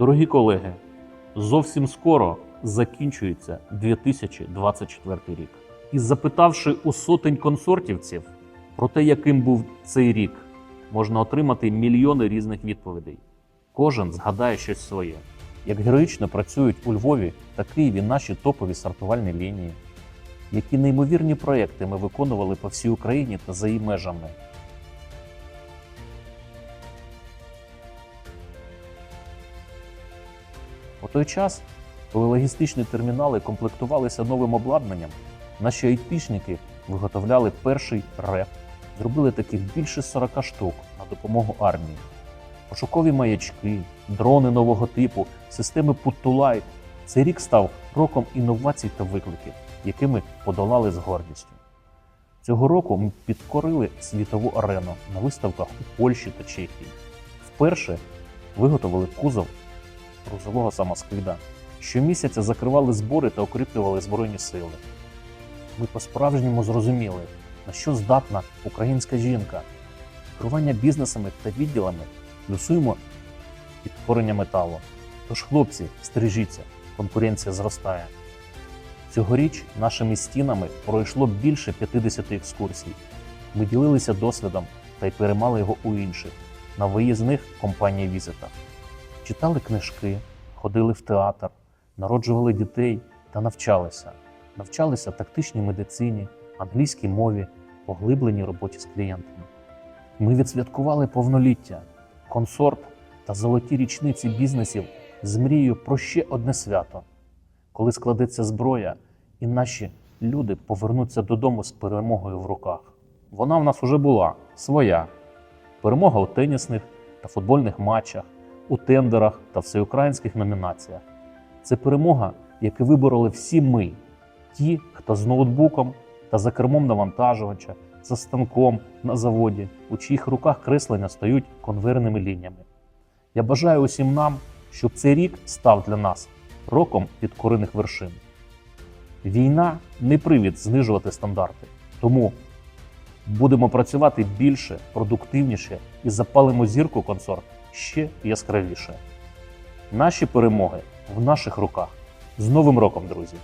Дорогі колеги, зовсім скоро закінчується 2024 рік. І запитавши у сотень консортівців про те, яким був цей рік, можна отримати мільйони різних відповідей. Кожен згадає щось своє. Як героїчно працюють у Львові та Києві наші топові сортувальні лінії, які неймовірні проекти ми виконували по всій Україні та за її межами. У той час, коли логістичні термінали комплектувалися новим обладнанням, наші айтішники виготовляли перший реп, зробили таких більше 40 штук на допомогу армії. Пошукові маячки, дрони нового типу, системи Put-to-Light. Цей рік став роком інновацій та викликів, які ми подолали з гордістю. Цього року ми підкорили світову арену на виставках у Польщі та Чехії. Вперше виготовили кузов грузового самоскида. Щомісяця закривали збори та укріплювали Збройні сили. Ми по-справжньому зрозуміли, на що здатна українська жінка. Керування бізнесами та відділами плюсуємо підкорення металу. Тож, хлопці, стережіться, конкуренція зростає. Цьогоріч нашими стінами пройшло більше 50 екскурсій. Ми ділилися досвідом та й переймали його у інших на виїзних компаній візитах. Читали книжки, ходили в театр, народжували дітей та навчалися. Навчалися тактичній медицині, англійській мові, поглибленій роботі з клієнтами. Ми відсвяткували повноліття, консорт та золоті річниці бізнесів з мрією про ще одне свято, коли складеться зброя, і наші люди повернуться додому з перемогою в руках. Вона в нас уже була своя. Перемога у тенісних та футбольних матчах, у тендерах та всеукраїнських номінаціях. Це перемога, яку вибороли всі ми, ті, хто з ноутбуком та за кермом навантажувача, за станком на заводі, у чиїх руках креслення стають конвейерними лініями. Я бажаю усім нам, щоб цей рік став для нас роком підкорених вершин. Війна не привід знижувати стандарти, тому будемо працювати більше, продуктивніше і запалимо зірку консорт ще яскравіше. Наші перемоги в наших руках. З Новим роком, друзі!